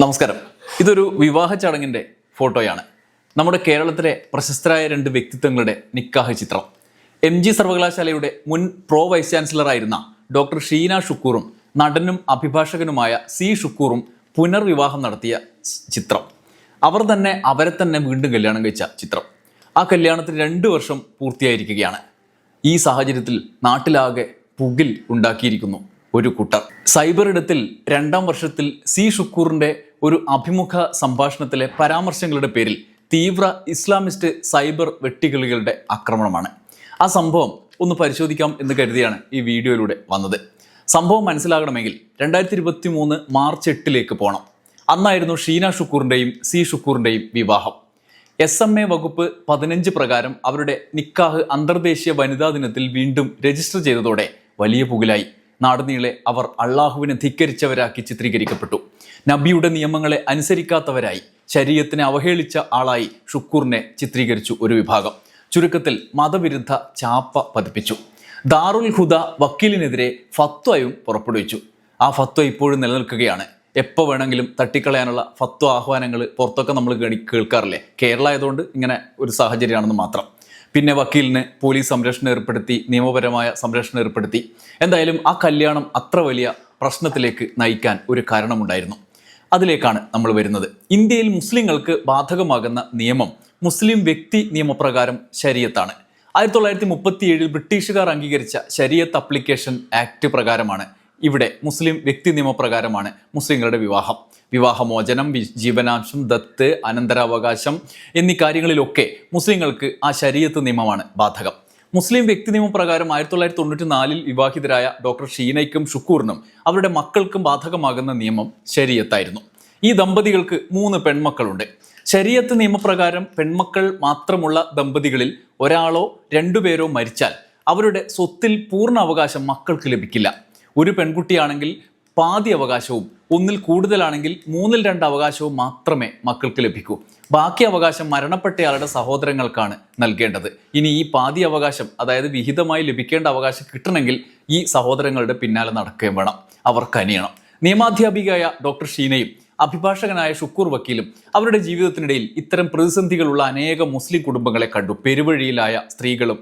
നമസ്കാരം. ഇതൊരു വിവാഹ ചടങ്ങിന്റെ ഫോട്ടോയാണ്. നമ്മുടെ കേരളത്തിലെ പ്രശസ്തരായ രണ്ട് വ്യക്തിത്വങ്ങളുടെ നിക്കാഹ് ചിത്രം. എം ജി സർവകലാശാലയുടെ മുൻ പ്രോ വൈസ് ചാൻസലറായിരുന്ന ഡോക്ടർ ഷീന ഷുക്കൂറും നടനും അഭിഭാഷകനുമായ സി ഷുക്കൂറും പുനർവിവാഹം നടത്തിയ ചിത്രം. അവർ തന്നെ അവരെ തന്നെ വീണ്ടും കല്യാണം കഴിച്ച ചിത്രം. ആ കല്യാണത്തിന് രണ്ട് വർഷം പൂർത്തിയായിരിക്കുകയാണ്. ഈ സാഹചര്യത്തിൽ നാട്ടിലാകെ പുകിൽ ഉണ്ടാക്കിയിരിക്കുന്നു ഒരു കൂട്ടർ. സൈബർ ഇടത്തിൽ രണ്ടാം വർഷത്തിൽ സി ഷുക്കൂറിന്റെ ഒരു അഭിമുഖ സംഭാഷണത്തിലെ പരാമർശങ്ങളുടെ പേരിൽ തീവ്ര ഇസ്ലാമിസ്റ്റ് സൈബർ വെട്ടികളികളുടെ ആക്രമണമാണ്. ആ സംഭവം ഒന്ന് പരിശോധിക്കാം എന്ന് കരുതിയാണ് ഈ വീഡിയോയിലൂടെ വന്നത്. സംഭവം മനസ്സിലാകണമെങ്കിൽ രണ്ടായിരത്തി ഇരുപത്തി മൂന്ന് മാർച്ച് എട്ടിലേക്ക് പോകണം അന്നായിരുന്നു ഷീന ഷുക്കൂറിന്റെയും സി ഷുക്കൂറിന്റെയും വിവാഹം. എസ് എം എ വകുപ്പ് പതിനഞ്ച് പ്രകാരം അവരുടെ നിക്കാഹ് അന്തർദേശീയ വനിതാ ദിനത്തിൽ വീണ്ടും രജിസ്റ്റർ ചെയ്തതോടെ വലിയ പുകിലായി. നാടുനീളെ അവർ അള്ളാഹുവിനെ ധിക്കരിച്ചവരാക്കി ചിത്രീകരിക്കപ്പെട്ടു. നബിയുടെ നിയമങ്ങളെ അനുസരിക്കാത്തവരായി ശരീരത്തിനെ അവഹേളിച്ച ആളായി ഷുക്കൂറിനെ ചിത്രീകരിച്ചു ഒരു വിഭാഗം. ചുരുക്കത്തിൽ മതവിരുദ്ധ ചാപ്പ പതിപ്പിച്ചു. ദാറുൽ ഹുദ വക്കീലിനെതിരെ ഫത്വയും പുറപ്പെടുവിച്ചു. ആ ഫത്വ ഇപ്പോഴും നിലനിൽക്കുകയാണ്. എപ്പോൾ വേണമെങ്കിലും തട്ടിക്കളയാനുള്ള ഫത്വ ആഹ്വാനങ്ങൾ പുറത്തൊക്കെ നമ്മൾ കേൾക്കാറില്ലേ? കേരള ആയതുകൊണ്ട് ഇങ്ങനെ ഒരു സാഹചര്യമാണെന്ന് മാത്രം. പിന്നെ വക്കീലിന് പോലീസ് സംരക്ഷണം ഏർപ്പെടുത്തി നിയമപരമായ സംരക്ഷണം ഏർപ്പെടുത്തി. എന്തായാലും ആ കല്യാണം അത്ര വലിയ പ്രശ്നത്തിലേക്ക് നയിക്കാൻ ഒരു കാരണമുണ്ടായിരുന്നു. അതിലേക്കാണ് നമ്മൾ വരുന്നത്. ഇന്ത്യയിൽ മുസ്ലിങ്ങൾക്ക് ബാധകമാകുന്ന നിയമം മുസ്ലിം വ്യക്തി നിയമപ്രകാരം ശരീരത്താണ് ആയിരത്തി തൊള്ളായിരത്തി മുപ്പത്തി ഏഴിൽ ബ്രിട്ടീഷുകാർ അംഗീകരിച്ച ശരീരത്ത് അപ്ലിക്കേഷൻ ആക്ട് പ്രകാരമാണ് ഇവിടെ മുസ്ലിം വ്യക്തി നിയമപ്രകാരമാണ് മുസ്ലിങ്ങളുടെ വിവാഹം. വിവാഹമോചനം ജീവനാംശം ദത്ത് അനന്തരാവകാശം എന്നീ കാര്യങ്ങളിലൊക്കെ മുസ്ലിങ്ങൾക്ക് ആ ശരീരത്ത് നിയമമാണ് ബാധകം. മുസ്ലിം വ്യക്തി നിയമപ്രകാരം ആയിരത്തി തൊള്ളായിരത്തി തൊണ്ണൂറ്റി നാലിൽ വിവാഹിതരായ ഡോക്ടർ ഷീനയ്ക്കും ഷുക്കൂറിനും അവരുടെ മക്കൾക്കും ബാധകമാകുന്ന നിയമം ശരീരത്തായിരുന്നു. ഈ ദമ്പതികൾക്ക് മൂന്ന് പെൺമക്കളുണ്ട്. ശരീരത്ത് നിയമപ്രകാരം പെൺമക്കൾ മാത്രമുള്ള ദമ്പതികളിൽ ഒരാളോ രണ്ടുപേരോ മരിച്ചാൽ അവരുടെ സ്വത്തിൽ പൂർണ അവകാശം മക്കൾക്ക് ലഭിക്കില്ല. ഒരു പെൺകുട്ടിയാണെങ്കിൽ പാതി അവകാശവും ഒന്നിൽ കൂടുതലാണെങ്കിൽ മൂന്നിൽ രണ്ട് അവകാശവും മാത്രമേ മക്കൾക്ക് ലഭിക്കൂ. ബാക്കി അവകാശം മരണപ്പെട്ടയാളുടെ സഹോദരങ്ങൾക്കാണ് നൽകേണ്ടത്. ഇനി ഈ പാതി അവകാശം അതായത് വിഹിതമായി ലഭിക്കേണ്ട അവകാശം കിട്ടണമെങ്കിൽ ഈ സഹോദരങ്ങളുടെ പിന്നാലെ നടക്കുകയും വേണം. അവർക്ക് അനിയണം. നിയമാധ്യാപികയായ ഡോക്ടർ ഷീനയും അഭിഭാഷകനായ ഷുക്കൂർ വക്കീലും അവരുടെ ജീവിതത്തിനിടയിൽ ഇത്തരം പ്രതിസന്ധികളുള്ള അനേകം മുസ്ലിം കുടുംബങ്ങളെ കണ്ടു. പെരുവഴിയിലായ സ്ത്രീകളും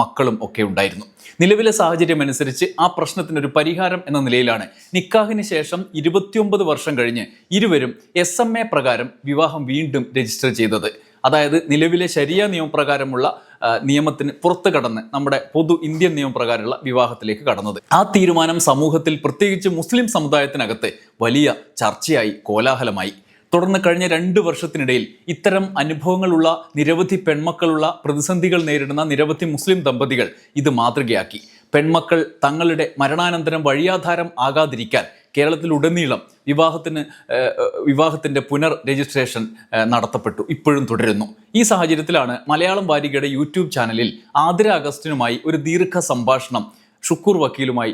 മക്കളും ഒക്കെ ഉണ്ടായിരുന്നു. നിലവിലെ സാഹചര്യം അനുസരിച്ച് ആ പ്രശ്നത്തിനൊരു പരിഹാരം എന്ന നിലയിലാണ്. നിക്കാഹിന് ശേഷം ഇരുപത്തിയൊമ്പത് വർഷം കഴിഞ്ഞ് ഇരുവരും എസ് എം എ പ്രകാരം വിവാഹം വീണ്ടും രജിസ്റ്റർ ചെയ്തത്. അതായത് നിലവിലെ ശരിയ നിയമപ്രകാരമുള്ള നിയമത്തിന് പുറത്ത് കടന്ന് നമ്മുടെ പൊതു ഇന്ത്യൻ നിയമപ്രകാരമുള്ള വിവാഹത്തിലേക്ക് കടന്നത്. ആ തീരുമാനം സമൂഹത്തിൽ പ്രത്യേകിച്ച് മുസ്ലിം സമുദായത്തിനകത്ത് വലിയ ചർച്ചയായി കോലാഹലമായി. തുടർന്ന് കഴിഞ്ഞ രണ്ട് വർഷത്തിനിടയിൽ ഇത്തരം അനുഭവങ്ങളുള്ള നിരവധി പെൺമക്കളുള്ള പ്രതിസന്ധികൾ നേരിടുന്ന നിരവധി മുസ്ലിം ദമ്പതികൾ ഇത് മാതൃകയാക്കി. പെൺമക്കൾ തങ്ങളുടെ മരണാനന്തരം വഴിയാധാരം ആകാതിരിക്കാൻ കേരളത്തിലുടനീളം വിവാഹത്തിന് വിവാഹത്തിന്റെ പുനർ രജിസ്ട്രേഷൻ നടത്തപ്പെട്ടു ഇപ്പോഴും തുടരുന്നു. ഈ സാഹചര്യത്തിലാണ് മലയാളം വാരികയുടെ യൂട്യൂബ് ചാനലിൽ ആതിര അഗസ്റ്റിനുമായി ഒരു ദീർഘ സംഭാഷണം ഷുക്കൂർ വക്കീലുമായി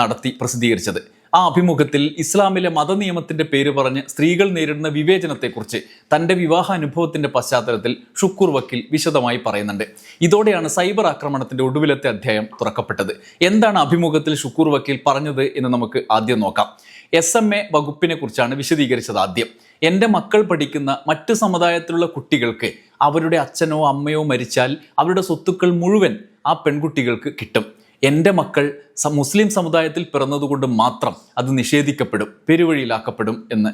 നടത്തി പ്രസിദ്ധീകരിച്ചത്. ആ അഭിമുഖത്തിൽ ഇസ്ലാമിലെ മതനിയമത്തിന്റെ പേര് പറഞ്ഞ് സ്ത്രീകൾ നേരിടുന്ന വിവേചനത്തെക്കുറിച്ച് തന്റെ വിവാഹ അനുഭവത്തിന്റെ പശ്ചാത്തലത്തിൽ ഷുക്കൂർ വക്കീൽ വിശദമായി പറയുന്നുണ്ട്. ഇതോടെയാണ് സൈബർ ആക്രമണത്തിന്റെ ഒടുവിലത്തെ അധ്യായം തുറക്കപ്പെട്ടത്. എന്താണ് അഭിമുഖത്തിൽ ഷുക്കൂർ വക്കീൽ പറഞ്ഞത് എന്ന് നമുക്ക് ആദ്യം നോക്കാം. എസ് എം എ വകുപ്പിനെ കുറിച്ചാണ് വിശദീകരിച്ചത് ആദ്യം. എന്റെ മക്കൾ പഠിക്കുന്ന മറ്റ് സമുദായത്തിലുള്ള കുട്ടികൾക്ക് അവരുടെ അച്ഛനോ അമ്മയോ മരിച്ചാൽ അവരുടെ സ്വത്തുക്കൾ മുഴുവൻ ആ പെൺകുട്ടികൾക്ക് കിട്ടും. എന്റെ മക്കൾ മുസ്ലിം സമുദായത്തിൽ പിറന്നതുകൊണ്ട് മാത്രം അത് നിഷേധിക്കപ്പെടും പെരുവഴിയിലാക്കപ്പെടും എന്ന്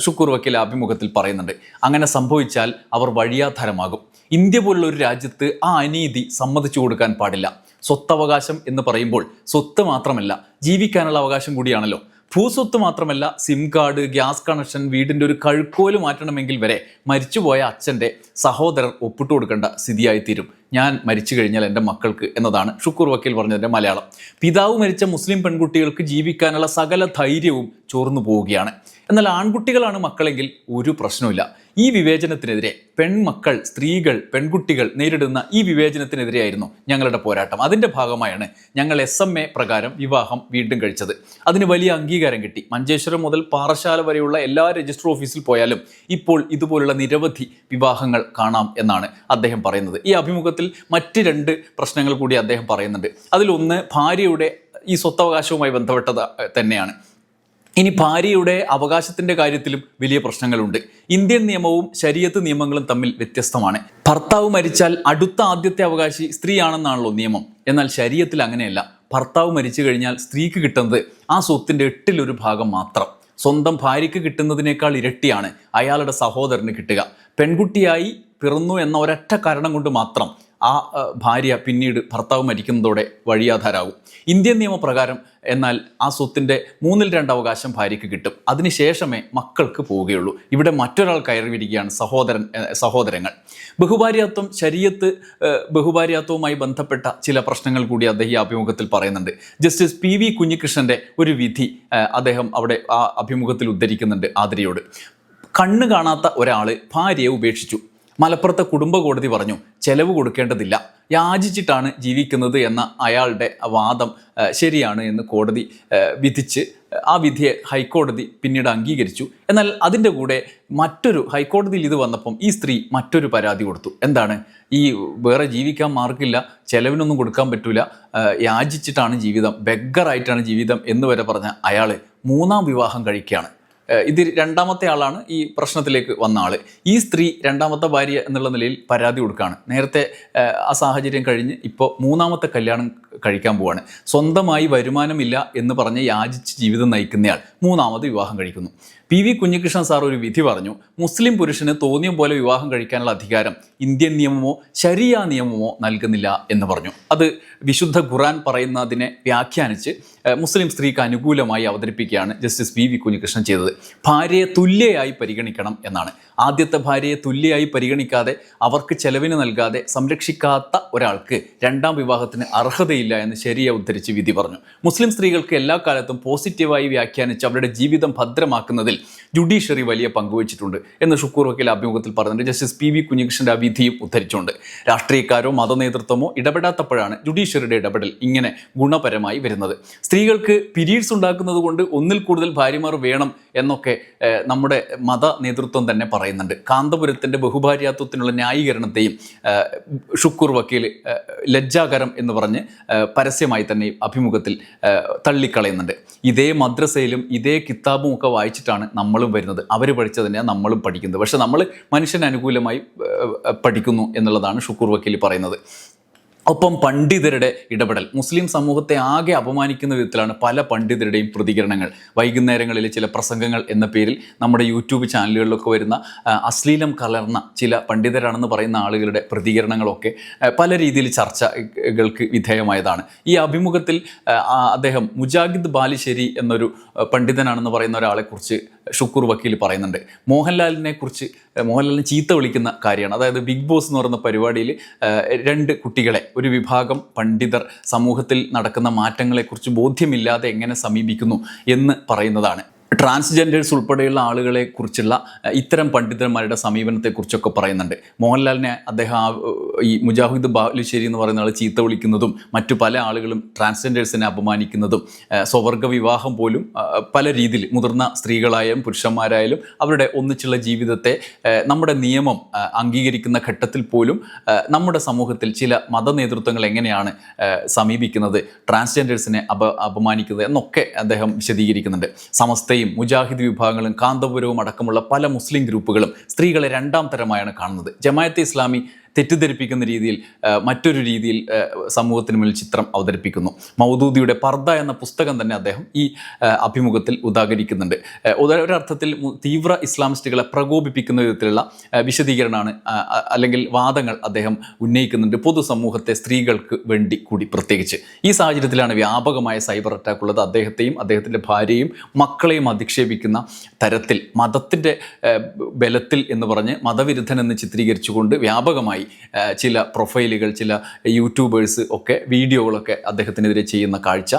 ഷുക്കൂർ വക്കീൽ അഭിമുഖത്തിൽ പറയുന്നുണ്ട്. അങ്ങനെ സംഭവിച്ചാൽ അവർ വഴിയാധാരമാകും. ഇന്ത്യ പോലുള്ള ഒരു രാജ്യത്ത് ആ അനീതി സമ്മതിച്ചു കൊടുക്കാൻ പാടില്ല. സ്വത്തവകാശം എന്ന് പറയുമ്പോൾ സ്വത്ത് മാത്രമല്ല ജീവിക്കാനുള്ള അവകാശം കൂടിയാണല്ലോ. ഭൂസ്വത്ത് മാത്രമല്ല സിം കാർഡ് ഗ്യാസ് കണക്ഷൻ വീടിന്റെ ഒരു കഴുക്കോൽ മാറ്റണമെങ്കിൽ വരെ മരിച്ചുപോയ അച്ഛന്റെ സഹോദരർ ഒപ്പിട്ട് കൊടുക്കേണ്ട സ്ഥിതിയായിത്തീരും. ഞാൻ മരിച്ചു കഴിഞ്ഞാൽ എന്റെ മക്കൾക്ക് എന്നതാണ് ഷുക്കൂർ വക്കീൽ പറഞ്ഞതിന്റെ മലയാളം. പിതാവ് മരിച്ച മുസ്ലിം പെൺകുട്ടികൾക്ക് ജീവിക്കാനുള്ള സകല ധൈര്യവും ചോർന്നു പോവുകയാണ്. എന്നാൽ ആൺകുട്ടികളാണ് മക്കളെങ്കിൽ ഒരു പ്രശ്നവുമില്ല. ഈ വിവേചനത്തിനെതിരെ പെൺമക്കൾ സ്ത്രീകൾ പെൺകുട്ടികൾ നേരിടുന്ന ഈ വിവേചനത്തിനെതിരെയായിരുന്നു ഞങ്ങളുടെ പോരാട്ടം. അതിന്റെ ഭാഗമായാണ് ഞങ്ങൾ എസ് എം എ പ്രകാരം വിവാഹം വീണ്ടും കഴിച്ചത്. അതിന് വലിയ അംഗീകാരം കിട്ടി. മഞ്ചേശ്വരം മുതൽ പാറശാല വരെയുള്ള എല്ലാ രജിസ്റ്റർ ഓഫീസിൽ പോയാലും ഇപ്പോൾ ഇതുപോലുള്ള നിരവധി വിവാഹങ്ങൾ കാണാം എന്നാണ് അദ്ദേഹം പറയുന്നത്. ഈ അഭിമുഖത്തിൽ മറ്റ് രണ്ട് പ്രശ്നങ്ങൾ കൂടി അദ്ദേഹം പറയുന്നുണ്ട്. അതിലൊന്ന് ഭാര്യയുടെ ഈ സ്വത്തവകാശവുമായി ബന്ധപ്പെട്ടത് തന്നെയാണ്. ഇനി ഭാര്യയുടെ അവകാശത്തിന്റെ കാര്യത്തിലും വലിയ പ്രശ്നങ്ങളുണ്ട്. ഇന്ത്യൻ നിയമവും ശരീരത്ത് നിയമങ്ങളും തമ്മിൽ വ്യത്യസ്തമാണ്. ഭർത്താവ് മരിച്ചാൽ അടുത്ത ആദ്യത്തെ അവകാശി സ്ത്രീയാണെന്നാണല്ലോ നിയമം. എന്നാൽ ശരീരത്തിൽ അങ്ങനെയല്ല. ഭർത്താവ് മരിച്ചു കഴിഞ്ഞാൽ സ്ത്രീക്ക് കിട്ടുന്നത് ആ സ്വത്തിന്റെ എട്ടിലൊരു ഭാഗം മാത്രം. സ്വന്തം ഭാര്യയ്ക്ക് കിട്ടുന്നതിനേക്കാൾ ഇരട്ടിയാണ് അയാളുടെ സഹോദരന് കിട്ടുക. പെൺകുട്ടിയായി പിറന്നു എന്ന ഒരൊറ്റ കാരണം കൊണ്ട് മാത്രം ആ ഭാര്യ പിന്നീട് ഭർത്താവ് മരിക്കുന്നതോടെ വഴിയാധാരാകും. ഇന്ത്യൻ നിയമപ്രകാരം എന്നാൽ ആ സ്വത്തിന്റെ മൂന്നിൽ രണ്ട് അവകാശം ഭാര്യയ്ക്ക് കിട്ടും. അതിനുശേഷമേ മക്കൾക്ക് പോവുകയുള്ളൂ. ഇവിടെ മറ്റൊരാൾ കയറി വരികയാണ് സഹോദരൻ സഹോദരങ്ങൾ. ബഹുഭാര്യാത്വം ശരീരത്ത് ബഹുഭാര്യാത്വവുമായി ബന്ധപ്പെട്ട ചില പ്രശ്നങ്ങൾ കൂടി അദ്ദേഹം ഈ അഭിമുഖത്തിൽ പറയുന്നുണ്ട്. ജസ്റ്റിസ് പി വി കുഞ്ഞികൃഷ്ണന്റെ ഒരു വിധി അദ്ദേഹം അവിടെ ആ അഭിമുഖത്തിൽ ഉദ്ധരിക്കുന്നുണ്ട് ആതിരയോട്. കണ്ണ് കാണാത്ത ഒരാൾ ഭാര്യയെ ഉപേക്ഷിച്ചു. മലപ്പുറത്തെ കുടുംബ കോടതി പറഞ്ഞു ചെലവ് കൊടുക്കേണ്ടതില്ല. യാചിച്ചിട്ടാണ് ജീവിക്കുന്നത് എന്ന അയാളുടെ വാദം ശരിയാണ് എന്ന് കോടതി വിധിച്ച് ആ വിധിയെ ഹൈക്കോടതി പിന്നീട് അംഗീകരിച്ചു. എന്നാൽ അതിന്റെ കൂടെ മറ്റൊരു ഹൈക്കോടതിയിൽ ഇത് വന്നപ്പം ഈ സ്ത്രീ മറ്റൊരു പരാതി കൊടുത്തു. എന്താണ്? ഈ വേറെ ജീവിക്കാൻ മാർക്കില്ല ചെലവിനൊന്നും കൊടുക്കാൻ പറ്റില്ല യാചിച്ചിട്ടാണ് ജീവിതം ബെഗറായിട്ടാണ് ജീവിതം എന്ന് വരെ പറഞ്ഞ അയാൾ മൂന്നാം വിവാഹം കഴിക്കുകയാണ്. ഇത് രണ്ടാമത്തെ ആളാണ് ഈ പ്രശ്നത്തിലേക്ക് വന്ന ആൾ ഈ സ്ത്രീ രണ്ടാമത്തെ ഭാര്യ എന്നുള്ള നിലയിൽ പരാതി കൊടുക്കുകയാണ് നേരത്തെ ആ സാഹചര്യം കഴിഞ്ഞ് ഇപ്പോൾ മൂന്നാമത്തെ കല്യാണം കഴിക്കാൻ പോവാണ്. സ്വന്തമായി വരുമാനമില്ല എന്ന് പറഞ്ഞ് യാചിച്ച് ജീവിതം നയിക്കുന്നയാൾ മൂന്നാമത് വിവാഹം കഴിക്കുന്നു. പി വി കുഞ്ഞികൃഷ്ണൻ സാർ ഒരു വിധി പറഞ്ഞു. മുസ്ലിം പുരുഷന് തോന്നിയ പോലെ വിവാഹം കഴിക്കാനുള്ള അധികാരം ഇന്ത്യൻ നിയമമോ ശരിയ നിയമമോ നൽകുന്നില്ല എന്ന് പറഞ്ഞു. അത് വിശുദ്ധ ഖുറാൻ പറയുന്നതിനെ വ്യാഖ്യാനിച്ച് മുസ്ലിം സ്ത്രീക്ക് അനുകൂലമായി അവതരിപ്പിക്കുകയാണ് ജസ്റ്റിസ് പി വി കുഞ്ഞികൃഷ്ണൻ ചെയ്തത്. ഭാര്യയെ തുല്യയായി പരിഗണിക്കണം എന്നാണ്. ആദ്യത്തെ ഭാര്യയെ തുല്യയായി പരിഗണിക്കാതെ അവർക്ക് ചെലവിന് നൽകാതെ സംരക്ഷിക്കാത്ത ഒരാൾക്ക് രണ്ടാം വിവാഹത്തിന് അർഹതയില്ല എന്ന് ശരിയ ഉദ്ധരിച്ച് വിധി പറഞ്ഞു. മുസ്ലിം സ്ത്രീകൾക്ക് എല്ലാ കാലത്തും പോസിറ്റീവായി വ്യാഖ്യാനിച്ച് അവരുടെ ജീവിതം ഭദ്രമാക്കുന്നതിൽ ജുഡീഷ്യറി വലിയ പങ്കുവച്ചിട്ടുണ്ട് എന്ന് ഷുക്കൂർ വക്കീൽ അഭിമുഖത്തിൽ പറഞ്ഞിട്ടുണ്ട്. ജസ്റ്റിസ് പി വി കുഞ്ഞികൃഷ്ണന്റെ ആ വിധിയും ഉദ്ധരിച്ചുകൊണ്ട് രാഷ്ട്രീയക്കാരോ മതനേതൃത്വമോ ഇടപെടാത്തപ്പോഴാണ് ജുഡീഷ്യറിയുടെ ഇടപെടൽ ഇങ്ങനെ ഗുണപരമായി വരുന്നത്. സ്ത്രീകൾക്ക് പിരീഡ്സ് ഉണ്ടാക്കുന്നത് കൊണ്ട് ഒന്നിൽ കൂടുതൽ ഭാര്യമാർ വേണം എന്നൊക്കെ നമ്മുടെ മത നേതൃത്വം തന്നെ പറയുന്നുണ്ട്. കാന്തപുരത്തിന്റെ ബഹുഭാര്യാത്വത്തിനുള്ള ന്യായീകരണത്തെയും ഷുക്കൂർ വക്കീൽ ലജ്ജാകരം എന്ന് പറഞ്ഞ് പരസ്യമായി തന്നെ അഭിമുഖത്തിൽ തള്ളിക്കളയുന്നുണ്ട്. ഇതേ മദ്രസയിലും ഇതേ കിതാബും ഒക്കെ വായിച്ചിട്ടാണ് നമ്മളും വരുന്നത്. അവർ പഠിച്ചത് തന്നെയാണ് നമ്മളും പഠിക്കുന്നത്. പക്ഷെ നമ്മൾ മനുഷ്യന് അനുകൂലമായി പഠിക്കുന്നു എന്നുള്ളതാണ് ഷുക്കൂർ വക്കീൽ പറയുന്നത്. ഒപ്പം പണ്ഡിതരുടെ ഇടപെടൽ. മുസ്ലിം സമൂഹത്തെ ആകെ അപമാനിക്കുന്ന വിധത്തിലാണ് പല പണ്ഡിതരുടെയും പ്രതികരണങ്ങൾ. വൈകുന്നേരങ്ങളിലെ ചില പ്രസംഗങ്ങൾ എന്ന പേരിൽ നമ്മുടെ യൂട്യൂബ് ചാനലുകളിലൊക്കെ വരുന്ന അശ്ലീലം കലർന്ന ചില പണ്ഡിതരാണെന്ന് പറയുന്ന ആളുകളുടെ പ്രതികരണങ്ങളൊക്കെ പല രീതിയിൽ ചർച്ചകൾക്ക് വിധേയമായതാണ്. ഈ അഭിമുഖത്തിൽ അദ്ദേഹം മുജാഹിദ് ബാലിശ്ശേരി എന്നൊരു പണ്ഡിതനാണെന്ന് പറയുന്ന ഒരാളെക്കുറിച്ച് ഷുക്കൂർ വക്കീൽ പറയുന്നുണ്ട്. മോഹൻലാലിനെ കുറിച്ച് മോഹൻലാലിനെ ചീത്ത വിളിക്കുന്ന കാര്യമാണ്. അതായത് ബിഗ് ബോസ് എന്ന് പറയുന്ന പരിപാടിയിൽ രണ്ട് കുട്ടികളെ ഒരു വിഭാഗം പണ്ഡിതർ സമൂഹത്തിൽ നടക്കുന്ന മാറ്റങ്ങളെക്കുറിച്ച് ബോധ്യമില്ലാതെ എങ്ങനെ സമീപിക്കുന്നു എന്ന് പറയുന്നതാണ്. ട്രാൻസ്ജെൻഡേഴ്സ് ഉൾപ്പെടെയുള്ള ആളുകളെ കുറിച്ചുള്ള ഇത്തരം പണ്ഡിതന്മാരുടെ സമീപനത്തെക്കുറിച്ചൊക്കെ പറയുന്നുണ്ട്. മോഹൻലാലിനെ അദ്ദേഹം ഈ മുജാഹിദ് ബാലുശ്ശേരി എന്ന് പറയുന്ന ആൾ ചീത്ത വിളിക്കുന്നതും മറ്റു പല ആളുകളും ട്രാൻസ്ജെൻഡേഴ്സിനെ അപമാനിക്കുന്നതും സ്വവർഗ വിവാഹം പോലും പല രീതിയിൽ മുതിർന്ന സ്ത്രീകളായാലും പുരുഷന്മാരായാലും അവരുടെ ഒന്നിച്ചുള്ള ജീവിതത്തെ നമ്മുടെ നിയമം അംഗീകരിക്കുന്ന ഘട്ടത്തിൽ പോലും നമ്മുടെ സമൂഹത്തിൽ ചില മത നേതൃത്വങ്ങൾ എങ്ങനെയാണ് സമീപിക്കുന്നത് ട്രാൻസ്ജെൻഡേഴ്സിനെ അപ അപമാനിക്കുന്നത് എന്നൊക്കെ അദ്ദേഹം വിശദീകരിക്കുന്നുണ്ട്. സമസ്തയും മുജാഹിദ് വിഭാഗങ്ങളും കാന്തപുരവും അടക്കമുള്ള പല മുസ്ലിം ഗ്രൂപ്പുകളും സ്ത്രീകളെ രണ്ടാം തരമായാണ് കാണുന്നത്. ജമായത്തെ ഇസ്ലാമി തെറ്റിദ്ധരിപ്പിക്കുന്ന രീതിയിൽ മറ്റൊരു രീതിയിൽ സമൂഹത്തിന് മുന്നിൽ ചിത്രം അവതരിപ്പിക്കുന്നു. മൗദൂദിയുടെ പർദ്ദ എന്ന പുസ്തകം തന്നെ അദ്ദേഹം ഈ അഭിമുഖത്തിൽ ഉദാഹരിക്കുന്നുണ്ട്. ഒരു- ഒരർത്ഥത്തിൽ തീവ്ര ഇസ്ലാമിസ്റ്റുകളെ പ്രകോപിപ്പിക്കുന്ന വിധത്തിലുള്ള വിശദീകരണമാണ് അല്ലെങ്കിൽ വാദങ്ങൾ അദ്ദേഹം ഉന്നയിക്കുന്നുണ്ട്. പൊതുസമൂഹത്തെ സ്ത്രീകൾക്ക് വേണ്ടി കൂടി പ്രത്യേകിച്ച്. ഈ സാഹചര്യത്തിലാണ് വ്യാപകമായ സൈബർ അറ്റാക്ക് ഉള്ളത്. അദ്ദേഹത്തെയും അദ്ദേഹത്തിന്റെ ഭാര്യയും മക്കളെയും അധിക്ഷേപിക്കുന്ന തരത്തിൽ മതത്തിന്റെ ബലത്തിൽ എന്ന് പറഞ്ഞ് മതവിരുദ്ധനെന്ന് ചിത്രീകരിച്ചുകൊണ്ട് വ്യാപകമായി ചില പ്രൊഫൈലുകൾ ചില യൂട്യൂബേഴ്സ് ഒക്കെ വീഡിയോകളൊക്കെ അദ്ദേഹത്തിനെതിരെ ചെയ്യുന്ന കാഴ്ച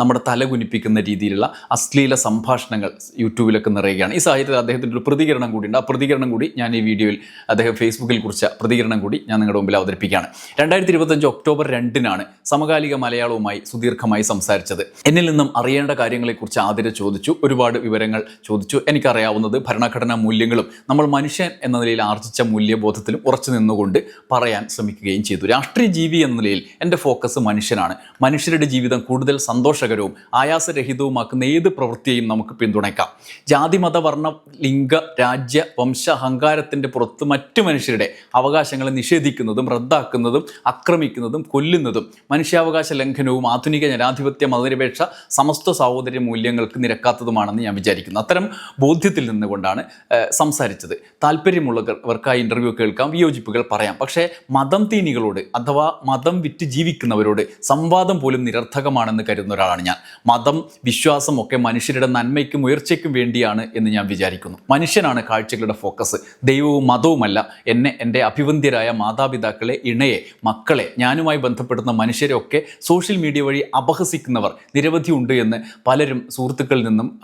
നമ്മുടെ തലകുനിപ്പിക്കുന്ന രീതിയിലുള്ള അശ്ലീല സംഭാഷണങ്ങൾ യൂട്യൂബിലൊക്കെ നിറയുകയാണ്. ഈ സാഹചര്യത്തിൽ അദ്ദേഹത്തിന്റെ ഒരു പ്രതികരണം കൂടിയുണ്ട്. ആ പ്രതികരണം കൂടി ഞാൻ ഈ വീഡിയോയിൽ അദ്ദേഹം ഫേസ്ബുക്കിൽ കുറിച്ച പ്രതികരണം കൂടി ഞാൻ നിങ്ങളുടെ മുമ്പിൽ അവതരിപ്പിക്കുകയാണ്. രണ്ടായിരത്തി ഇരുപത്തഞ്ച് ഒക്ടോബർ രണ്ടിനാണ് സമകാലിക മലയാളവുമായി സുദീർഘമായി സംസാരിച്ചത്. എന്നിൽ നിന്നും അറിയേണ്ട കാര്യങ്ങളെക്കുറിച്ച് ആതിര ചോദിച്ചു ഒരുപാട് വിവരങ്ങൾ ചോദിച്ചു. എനിക്കറിയാവുന്നത് ഭരണഘടനാ മൂല്യങ്ങളും നമ്മൾ മനുഷ്യൻ എന്ന നിലയിൽ ആർജിച്ച മൂല്യബോധത്തിലും ഉറച്ചു നിന്നുകൊണ്ട് കൊണ്ട് പറയാൻ ശ്രമിക്കുകയും ചെയ്തു. രാഷ്ട്രീയ ജീവി എന്ന നിലയിൽ എന്റെ ഫോക്കസ് മനുഷ്യനാണ്. മനുഷ്യരുടെ ജീവിതം കൂടുതൽ സന്തോഷകരവും ആയാസരഹിതവുമാക്കുന്ന ഏത് പ്രവൃത്തിയെയും നമുക്ക് പിന്തുണയ്ക്കാം. ജാതി മത വർണ ലിംഗ രാജ്യ വംശ അഹങ്കാരത്തിന്റെ പുറത്ത് മറ്റു മനുഷ്യരുടെ അവകാശങ്ങളെ നിഷേധിക്കുന്നതും റദ്ദാക്കുന്നതും ആക്രമിക്കുന്നതും കൊല്ലുന്നതും മനുഷ്യാവകാശ ലംഘനവും ആധുനിക ജനാധിപത്യ മതനിരപേക്ഷ സമസ്ത സാഹോദര്യ മൂല്യങ്ങൾക്ക് നിരക്കാത്തതുമാണെന്ന് ഞാൻ വിചാരിക്കുന്നു. അത്തരം ബോധ്യത്തിൽ നിന്നുകൊണ്ടാണ് സംസാരിച്ചത്. താല്പര്യമുള്ളവർക്കായി ഇന്റർവ്യൂ കേൾക്കാം. വിയോജിപ്പുകൾ പറയാം. പക്ഷേ മതം തീനികളോട് അഥവാ മതം വിറ്റ് ജീവിക്കുന്നവരോട് സംവാദം പോലും നിരർത്ഥകമാണെന്ന് കരുതുന്ന ഒരാളാണ് ഞാൻ. മതം വിശ്വാസം ഒക്കെ മനുഷ്യരുടെ നന്മയ്ക്കും ഉയർച്ചയ്ക്കും വേണ്ടിയാണ് എന്ന് ഞാൻ വിചാരിക്കുന്നു. മനുഷ്യനാണ് കാഴ്ചകളുടെ ഫോക്കസ് ദൈവവും മതവുമല്ല. എന്നെ എന്റെ അഭിവന്ദ്യരായ മാതാപിതാക്കളെ ഇണയെ മക്കളെ ഞാനുമായി ബന്ധപ്പെടുന്ന മനുഷ്യരെ ഒക്കെ സോഷ്യൽ മീഡിയ വഴി അപഹസിക്കുന്നവർ നിരവധി ഉണ്ട് എന്ന് പലരും സുഹൃത്തുക്കളിൽ നിന്നും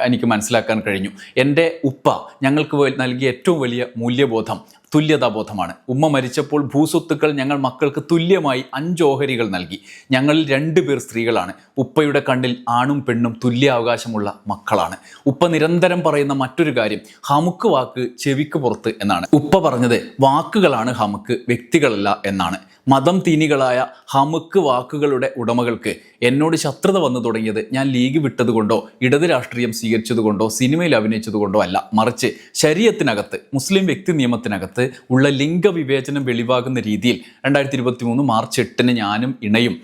എനിക്ക് മനസ്സിലാക്കാൻ കഴിഞ്ഞു. എന്റെ ഉപ്പ ഞങ്ങൾക്ക് നൽകിയ ഏറ്റവും വലിയ മൂല്യബോധം തുല്യതാബോധമാണ്. ഉമ്മ മരിച്ചപ്പോൾ ഭൂസ്വത്തുക്കൾ ഞങ്ങൾ മക്കൾക്ക് തുല്യമായി അഞ്ച് ഓഹരികൾ നൽകി. ഞങ്ങളിൽ രണ്ടു പേർ സ്ത്രീകളാണ്. ഉപ്പയുടെ കണ്ണിൽ ആണും പെണ്ണും തുല്യ അവകാശമുള്ള മക്കളാണ്. ഉപ്പ നിരന്തരം പറയുന്ന മറ്റൊരു കാര്യം ഹമുക്ക് വാക്ക് ചെവിക്ക് പുറത്ത് എന്നാണ്. ഉപ്പ പറഞ്ഞത് വാക്കുകളാണ് ഹമുക്ക് വ്യക്തികളല്ല എന്നാണ്. മതം തീനികളായ ഹമുക്ക് വാക്കുകളുടെ ഉടമകൾക്ക് എന്നോട് ശത്രുത വന്നു തുടങ്ങിയത് ഞാൻ ലീഗ് വിട്ടതുകൊണ്ടോ ഇടത് രാഷ്ട്രീയം സ്വീകരിച്ചതുകൊണ്ടോ സിനിമയിൽ അഭിനയിച്ചതുകൊണ്ടോ അല്ല. മറിച്ച് ശരീരത്തിനകത്ത് മുസ്ലിം വ്യക്തി നിയമത്തിനകത്ത് ഉള്ള ലിംഗവിവേചനം വെളിവാകുന്ന രീതിയിൽ രണ്ടായിരത്തി ഇരുപത്തി മൂന്ന് മാർച്ച് എട്ടിന് ഞാനും ഇണയും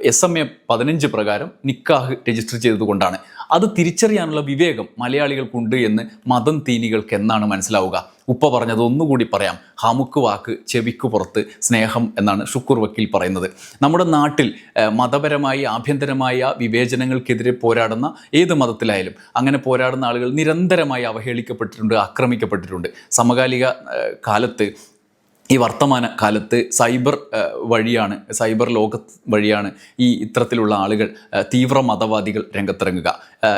എസ് എം എ പതിനഞ്ച് പ്രകാരം നിക്കാഹ് രജിസ്റ്റർ ചെയ്തതുകൊണ്ടാണ്. അത് തിരിച്ചറിയാനുള്ള വിവേകം മലയാളികൾക്കുണ്ട് എന്ന് മതം തീനികൾക്ക് എന്നാണ് മനസ്സിലാവുക. ഉപ്പ പറഞ്ഞത് ഒന്നുകൂടി പറയാം. ഹമുക്ക് വാക്ക് ചെവിക്ക് പുറത്ത് സ്നേഹം എന്നാണ് ഷുക്കൂർ വക്കീൽ പറയുന്നത്. നമ്മുടെ നാട്ടിൽ മതപരമായ ആഭ്യന്തരമായ വിവേചനങ്ങൾക്കെതിരെ പോരാടുന്ന ഏത് മതത്തിലായാലും അങ്ങനെ പോരാടുന്ന ആളുകൾ നിരന്തരമായി അവഹേളിക്കപ്പെട്ടിട്ടുണ്ട് ആക്രമിക്കപ്പെട്ടിട്ടുണ്ട്. സമകാലിക കാലത്ത് ഈ വർത്തമാന കാലത്ത് സൈബർ വഴിയാണ് സൈബർ ലോക വഴിയാണ് ഈ ഇത്തരത്തിലുള്ള ആളുകൾ തീവ്ര മതവാദികൾ രംഗത്തിറങ്ങുക.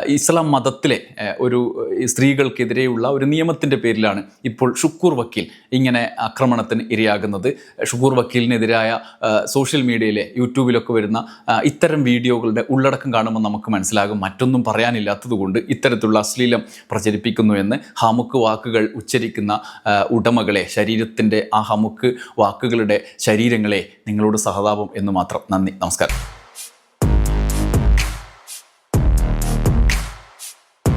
ഇസ്ലാം മതത്തിലെ ഒരു സ്ത്രീകൾക്കെതിരെയുള്ള ഒരു നിയമത്തിന്റെ പേരിലാണ് ഇപ്പോൾ ഷുക്കൂർ വക്കീൽ ഇങ്ങനെ ആക്രമണത്തിന് ഇരയാകുന്നത്. ഷുക്കൂർ വക്കീലിനെതിരായ സോഷ്യൽ മീഡിയയിലെ യൂട്യൂബിലൊക്കെ വരുന്ന ഇത്തരം വീഡിയോകളുടെ ഉള്ളടക്കം കാണുമ്പോൾ നമുക്ക് മനസ്സിലാകും. മറ്റൊന്നും പറയാനില്ലാത്തതുകൊണ്ട് ഇത്തരത്തിലുള്ള അശ്ലീലം പ്രചരിപ്പിക്കുന്നു എന്ന് ഹമുക്ക് വാക്കുകൾ ഉച്ചരിക്കുന്ന ഉടമകളെ ശരീരത്തിന്റെ ആ ഹമുക്ക് വാക്കുകളുടെ ശരീരങ്ങളെ നിങ്ങളോട് സഹതാപം എന്ന് മാത്രം. നന്ദി. നമസ്കാരം.